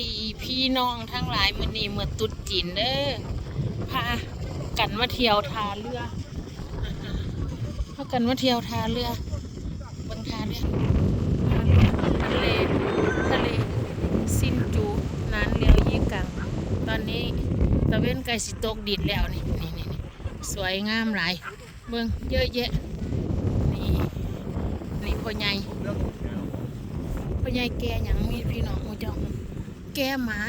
ดีพี่น้องทั้งหลายมือนี้เมื่อตุดจีนเด้อพากันมาเที่ยวทาเรือพากันมาเที่ยวทาเรือบนทาเรือทาเรือทะเลทะเลซินจูนานเลียวยี่กัง ตอนนี้ตะเวนไก่สิตกดินแล้วนี่นี่นี่สวยงามหลายเบิ่งเยอะแยะนี่นี่พ่อใหญ่พ่อใหญ่แกหยังมีพี่น้องมูจ้า แกหมา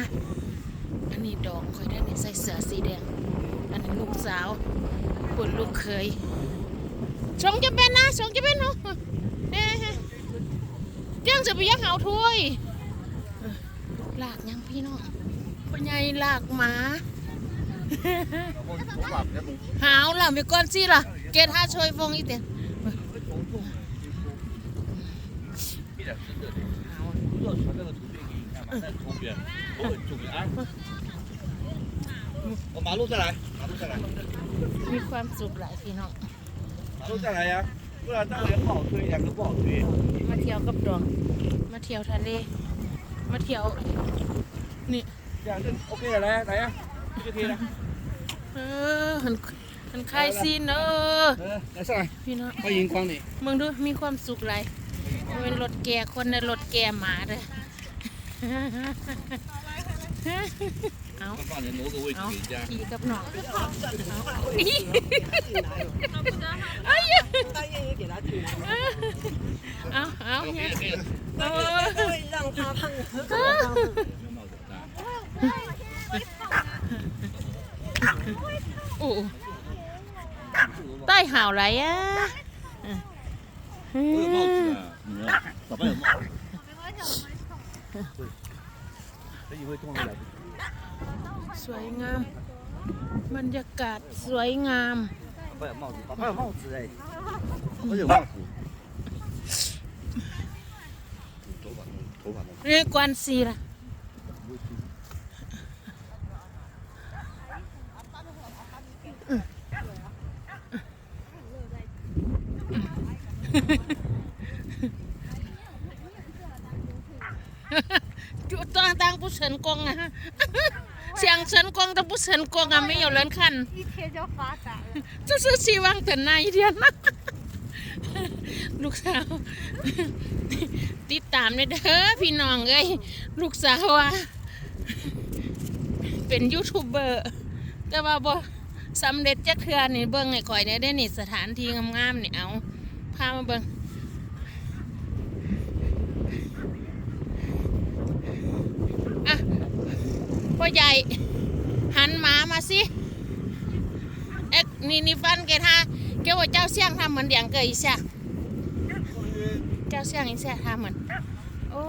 อันนี้ดอกคอยได้นี่ใส่เสื้อสีแดง อันนี้ลูกสาวปนลูกเคยชงจะเป็นนะชงจะเป็นเนาะเอ๊ะเจ้างจะไปยักเอาถ้วยลากยังพี่น้องพ่อใหญ่ลากหมาหาวล่ะมีก้อนซี่ล่ะ เกตห้าช่วยฟงอีเตียนหาว เอามาลูกเท่าไหร่มาลูกเท่าไหร่มีความสุขหลายพี่น้อง มาลูกเท่ไหร่อะเวลาตั้งเลี้ยงบอกคืออยากจะบอกคือมาเที่ยวกับดอง มาเที่ยวทะเล มาเที่ยว นี่อยากจนโอเคอะไรไหนอะกี่ทีนะเออหันหันคลายซีนเออเออไหนสักหน่พี่น้องไปยิงกวานี่มึงดูมีความสุขหลายเป็นรถแกคนในรถแก่หมาเลย เอาบ้านนู้นก็วิ่งขี่จ้าขี่กับหนองนี่เอาเอาเอาเนี่ยเออโอ้ใต้ห่าวไรอะเออ สวยงาม บรรยากาศสวยงามเรียกวันสีละ嗯。 จุดต่างต่างผู้เฉินกง啊，เสียงเฉินกงแต่ผู้เฉินกง啊没有人看，一天就发展了。就是希望等那一天นะ ลูกสาว ติดตามเลยเด้อพี่น้องเอ้ยลูกสาวว่า เป็นยูทูบเบอร์ แต่ว่าบ่สำเร็จจักเทื่อนี่เบิ่งให้ข่อยได้ได้นี่สถานที่งามๆนี่เอาพามาเบิ่ง ใหญ่ หันหมามาสิเอ๊ะนี่นี่ฟันแกท่าแกว่าเจ้าเสี่ยงทำเหมือนเดียงเกยอีเสียเจ้าเสี่ยงอีเสียทำเหมือนโอ้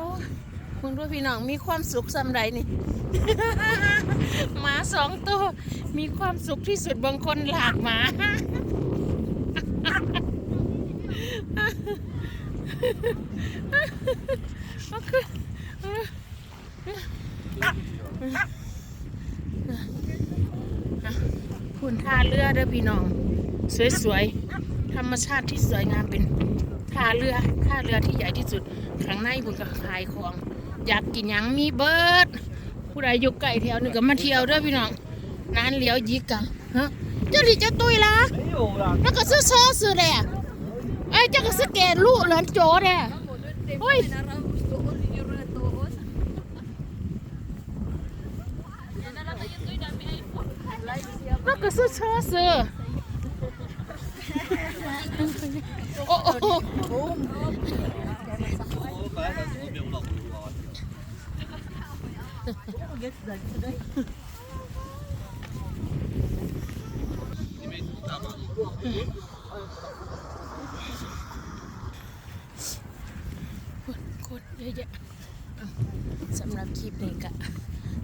มึงด้วยพี่น้องมีความสุขสำไรนี่หมาสองตัวมีความสุขที่สุดบางคนหลากหมาคุ คุณท่าเรือด้วยพี่น้อง สวยๆ ธรรมชาติที่สวยงามเป็นท่าเรือท่าเรือที่ใหญ่ที่สุดข้างในบุญกับขายของ อยากกินยังมีเบิร์ดผู้ใดอยกไก่แถวหนึ่งก็มาเที่ยวด้วยพี่น้องนานเหลียวยิกกะฮะเจ้าหลีเจ้าตุยละแล้วก็ซื้อซอซื้อแหละไอ้เจ้าก็ซื้อแกนลูกเหลนโจแหละโอ้ย ก็สุดเช้อซื้โอ้โอ้คนเยอะๆสำหรับคลิปนี้กะ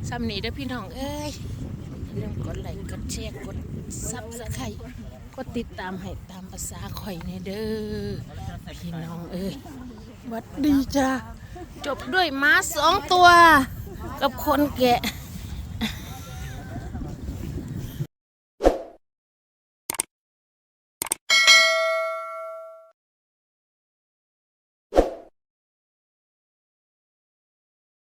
สำนีเด้อพี่น้องเอ้ย ลืมกดไลค์กดแชร์กดซับสไครกดติดตามให้ตามภาษาข่อยในเด้อพี่น้องเอ้ยวัดดีจ้าจบด้วยม้าสองตัว กับคนแกะ